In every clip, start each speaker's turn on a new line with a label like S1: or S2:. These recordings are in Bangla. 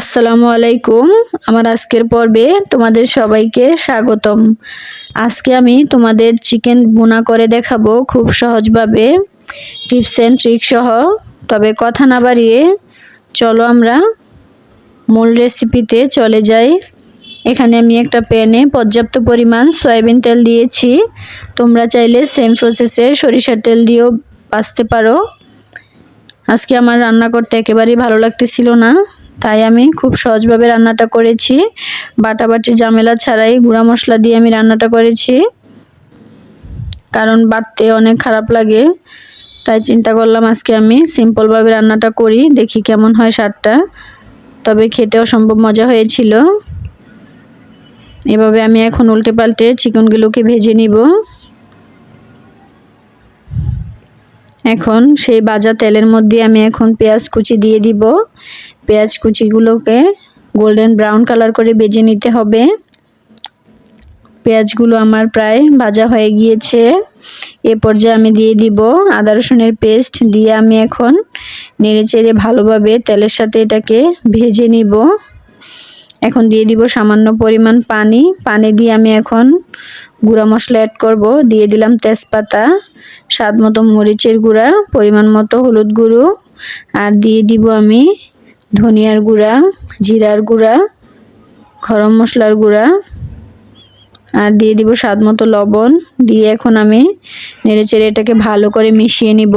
S1: আসসালামু আলাইকুম। আমার আজকের পর্বে তোমাদের সবাইকে স্বাগতম। আজকে আমি তোমাদের চিকেন বোনা করে দেখাবো খুব সহজভাবে। টিপস অ্যান্ড ট্রিক সহ। তবে কথা না বাড়িয়ে চলো আমরা মূল রেসিপিতে চলে যাই। এখানে আমি একটা প্যানে পর্যাপ্ত পরিমাণ সয়াবিন তেল দিয়েছি। তোমরা চাইলে সেম প্রসেসে সরিষার তেল দিয়েও বাঁচতে পারো। আজকে আমার রান্না করতে একেবারেই ভালো লাগতেছিল না। তাই আমি খুব সহজভাবে রান্নাটা করেছি। বাটাবাটি ঝামেলা ছাড়াই গুঁড়া মশলা দিয়ে আমি রান্নাটা করেছি। কারণ বাটতে অনেক খারাপ লাগে, তাই চিন্তা করলাম আজকে আমি সিম্পলভাবে রান্নাটা করি, দেখি কেমন হয় স্বাদটা। তবে খেতে অসম্ভব মজা হয়েছিল। এভাবে আমি এখন উল্টে পাল্টে চিকেনগুলোকে ভেজে নিব। এখন সেই বাজা তেলের মধ্যে আমি এখন পেঁয়াজ কুচি দিয়ে দিব। পেঁয়াজ কুচিগুলোকে গোল্ডেন ব্রাউন কালার করে বেজে নিতে হবে। পেঁয়াজগুলো আমার প্রায় ভাজা হয়ে গিয়েছে। এ পর্যায়ে আমি দিয়ে দিব আদা রসুনের পেস্ট দিয়ে আমি এখন নেড়ে চেড়ে ভালোভাবে তেলের সাথে এটাকে ভেজে নিব। এখন দিয়ে দিব সামান্য পরিমাণ পানি। পানি দিয়ে আমি এখন গুঁড়া মশলা অ্যাড করব। দিয়ে দিলাম তেজপাতা স্বাদ মতো মরিচের গুঁড়া, পরিমাণ মতো হলুদ গুঁড়ো। আর দিয়ে দিব আমি ধনিয়ার গুঁড়া, জিরার গুঁড়া, গরম মশলার গুঁড়া, আর দিয়ে দিব স্বাদ মতো লবণ। দিয়ে এখন আমি নেড়েচেড়ে এটাকে ভালো করে মিশিয়ে নিব।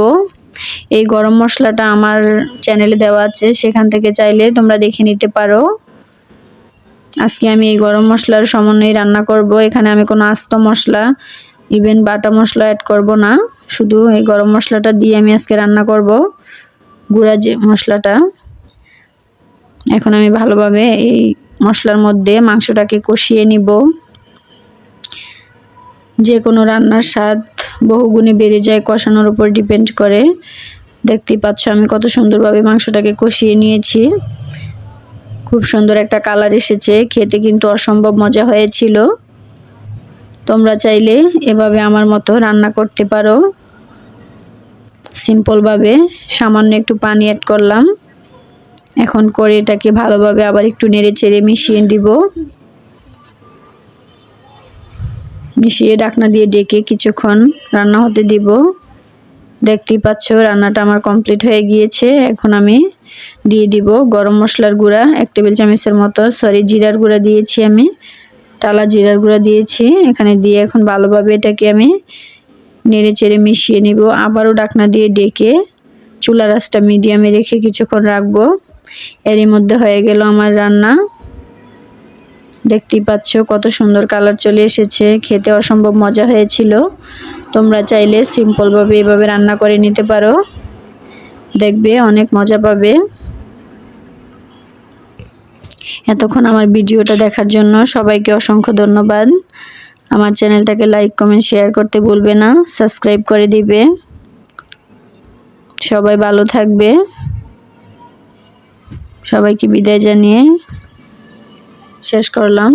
S1: এই গরম মশলাটা আমার চ্যানেলে দেওয়া আছে, সেখান থেকে চাইলে তোমরা দেখে নিতে পারো। আজকে আমি এই গরম মশলার সমন্বয়ে রান্না করব। এখানে আমি কোনো আস্ত মশলা ইভেন বাটা মশলা অ্যাড করব না। শুধু এই গরম মশলাটা দিয়ে আমি আজকে রান্না করব। গুঁড়া যে মশলাটা। এখন আমি ভালোভাবে এই মশলার মধ্যে মাংসটাকে কষিয়ে নিব। যে কোনো রান্নার স্বাদ বহুগুণে বেড়ে যায়, কষানোর উপর ডিপেন্ড করে। দেখতেই পাচ্ছ আমি কত সুন্দরভাবে মাংসটাকে কষিয়ে নিয়েছি। খুব সুন্দর একটা কালার এসেছে, খেতে কিন্তু অসম্ভব মজা হয়েছিল। তোমরা চাইলে এভাবে আমার মতো রান্না করতে পারো। সিম্পলভাবে সামান্য একটু পানি অ্যাড করলাম। এখন করে এটাকে ভালোভাবে আবার একটু নেড়ে চেড়ে মিশিয়ে দিব। মিশিয়ে ডাকনা দিয়ে ডেকে কিছুক্ষণ রান্না হতে দিব। দেখতেই পাচ্ছ রান্নাটা আমার কমপ্লিট হয়ে গিয়েছে। এখন আমি দিয়ে দিব গরম মশলার গুঁড়া, এক টেবিল চামচের মতো, সরি, জিরার গুঁড়া দিয়েছি আমি, টালা জিরার গুঁড়া দিয়েছি। এখানে দিয়ে এখন ভালোভাবে এটাকে আমি নেড়ে চেড়ে মিশিয়ে নিব। আবারও ডাকনা দিয়ে ডেকে চুলা রাসটা মিডিয়ামে রেখে কিছুক্ষণ রাখব। এরই মধ্যে হয়ে গেল আমার রান্না। দেখতেই পাচ্ছ কত সুন্দর কালার চলে এসেছে, খেতে অসম্ভব মজা হয়েছিল। তোমরা চাইলে সিম্পলভাবে এভাবে রান্না করে নিতে পারো। দেখবে অনেক মজা পাবে। এতক্ষণ আমার ভিডিওটা দেখার জন্য সবাইকে অসংখ্য ধন্যবাদ। আমার চ্যানেলটাকে লাইক, কমেন্ট, শেয়ার করতে ভুলবে না, সাবস্ক্রাইব করে দিবে। সবাই ভালো থাকবে। সবাইকে বিদায় জানিয়ে শেষ করলাম।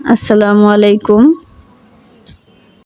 S1: আসসালামু আলাইকুম।